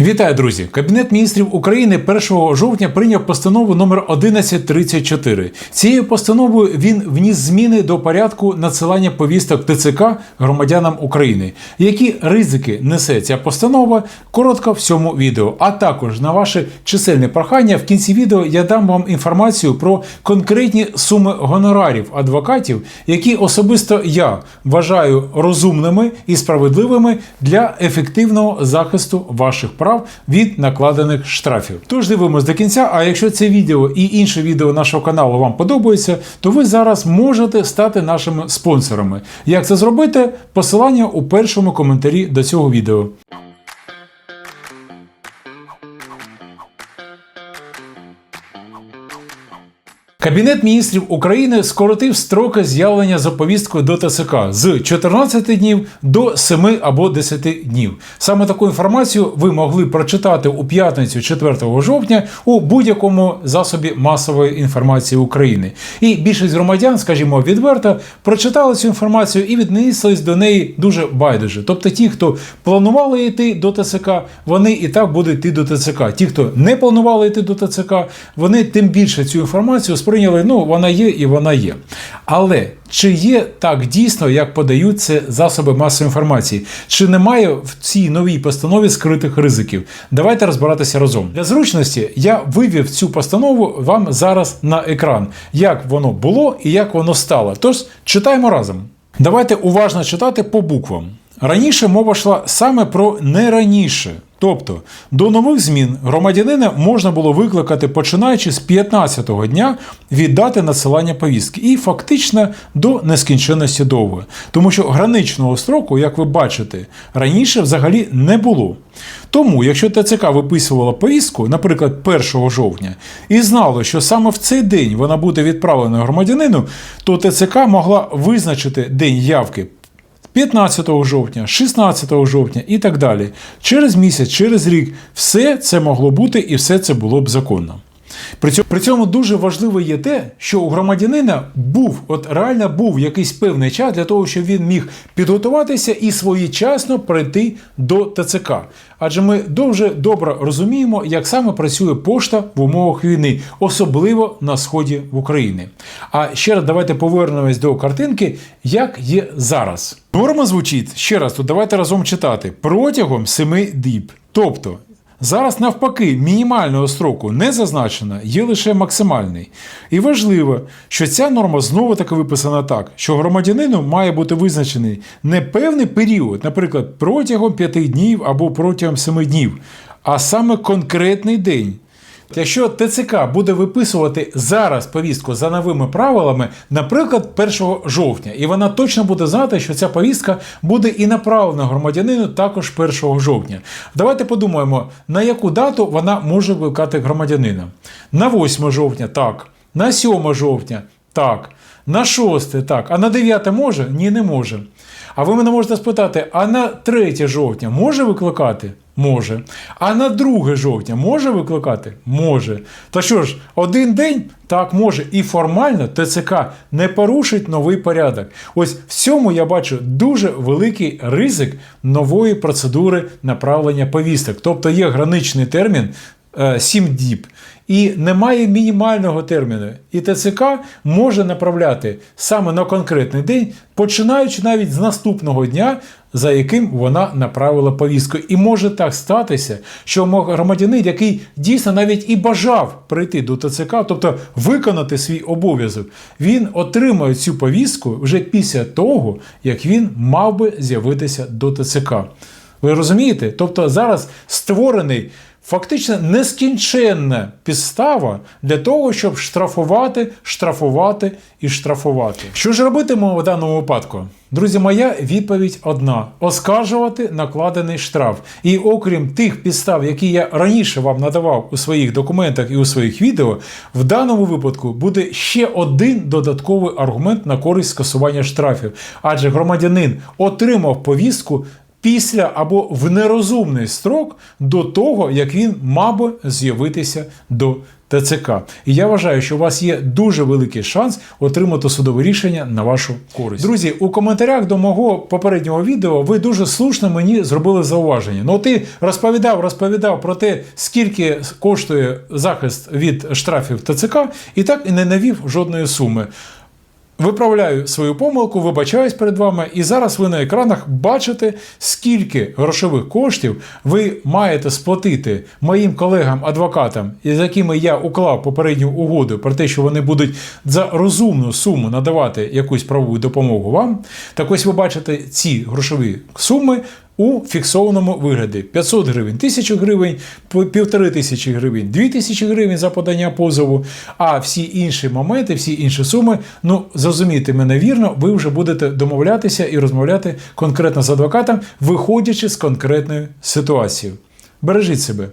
Вітаю, друзі! Кабінет міністрів України 1 жовтня прийняв постанову номер 1134. Цією постановою він вніс зміни до порядку надсилання повісток ТЦК громадянам України. Які ризики несе ця постанова? Коротко в цьому відео. А також на ваше чисельне прохання в кінці відео я дам вам інформацію про конкретні суми гонорарів адвокатів, які особисто я вважаю розумними і справедливими для ефективного захисту ваших прав від накладених штрафів. Тож дивимось до кінця. А якщо це відео і інше відео нашого каналу вам подобається, то ви зараз можете стати нашими спонсорами. Як це зробити? Посилання у першому коментарі до цього відео. Кабінет міністрів України скоротив строки з'явлення за повісткою до ТСК з 14 днів до 7 або 10 днів. Саме таку інформацію ви могли прочитати у п'ятницю 4 жовтня у будь-якому засобі масової інформації України. І більшість громадян, скажімо, відверто прочитали цю інформацію і віднеслись до неї дуже байдуже. Тобто, ті, хто планували йти до ТСК, вони і так будуть йти до ТЦК. Ті, хто не планували йти до ТЦК, вони тим більше цю інформацію сприйняли, ну вона є і вона є. Але чи є так дійсно, як подають це засоби масової інформації? Чи немає в цій новій постанові скритих ризиків? Давайте розбиратися разом. Для зручності я вивів цю постанову вам зараз на екран, як воно було і як воно стало. Тож читаємо разом. Давайте уважно читати по буквам. Раніше мова йшла саме про не раніше. Тобто до нових змін громадянина можна було викликати починаючи з 15-го дня від дати надсилання повістки, і фактично до нескінченності довго. Тому що граничного строку, як ви бачите, раніше взагалі не було. Тому, якщо ТЦК виписувала повістку, наприклад, 1 жовтня, і знало, що саме в цей день вона буде відправлена громадянину, то ТЦК могла визначити день явки 15 жовтня, 16 жовтня і так далі. Через місяць, через рік, все це могло бути і все це було б законно. При цьому, дуже важливо є те, що у громадянина був, от реально був якийсь певний час для того, щоб він міг підготуватися і своєчасно прийти до ТЦК. Адже ми дуже добре розуміємо, як саме працює пошта в умовах війни, особливо на сході в Україні. А ще раз давайте повернемось до картинки, як є зараз. Норма звучить ще раз, тут давайте разом читати протягом 7 діб. Тобто Зараз, навпаки, мінімального строку не зазначено, є лише максимальний. І важливо, що ця норма знову таки виписана так, що громадянину має бути визначений не певний період, наприклад, протягом 5 днів або протягом 7 днів, а саме конкретний день. Якщо ТЦК буде виписувати зараз повістку за новими правилами, наприклад, 1 жовтня, і вона точно буде знати, що ця повістка буде і направлена громадянину також 1 жовтня. Давайте подумаємо, на яку дату вона може викликати громадянина. На 8 жовтня так, на 7 жовтня так, на 6 так, а на 9 може? Ні, не може. А ви мене можете спитати: а на 3 жовтня може викликати? Може. А на 2 жовтня може викликати? Може. Та що ж, один день так може. І формально ТЦК не порушить новий порядок. Ось в цьому я бачу дуже великий ризик нової процедури направлення повісток. Тобто є граничний термін 7 діб. І немає мінімального терміну. І ТЦК може направляти саме на конкретний день, починаючи навіть з наступного дня, за яким вона направила повістку. І може так статися, що громадянин, який дійсно навіть і бажав прийти до ТЦК, тобто виконати свій обов'язок, він отримає цю повістку вже після того, як він мав би з'явитися до ТЦК. Ви розумієте? Тобто зараз створений фактично нескінченна підстава для того, щоб штрафувати, штрафувати і штрафувати. Що ж робитимемо в даному випадку? Друзі, моя відповідь одна: оскаржувати накладений штраф. І окрім тих підстав, які я раніше вам надавав у своїх документах і у своїх відео, в даному випадку буде ще один додатковий аргумент на користь скасування штрафів. Адже громадянин отримав повістку після або в нерозумний строк до того, як він мав би з'явитися до ТЦК. І я вважаю, що у вас є дуже великий шанс отримати судове рішення на вашу користь. Друзі, у коментарях до мого попереднього відео ви дуже слушно мені зробили зауваження. Ну ти розповідав, розповідав про те, скільки коштує захист від штрафів ТЦК, і так і не навів жодної суми. Виправляю свою помилку, вибачаюсь перед вами, і зараз ви на екранах бачите, скільки грошових коштів ви маєте сплатити моїм колегам-адвокатам, з якими я уклав попередню угоду про те, що вони будуть за розумну суму надавати якусь правову допомогу вам. Так ось ви бачите ці грошові суми. У фіксованому вигляді 500 гривень, 1000 гривень, півтори тисячі гривень, 2000 гривень за подання позову. А всі інші моменти, всі інші суми, ну зрозумійте мене вірно, ви вже будете домовлятися і розмовляти конкретно з адвокатом, виходячи з конкретної ситуації. Бережіть себе.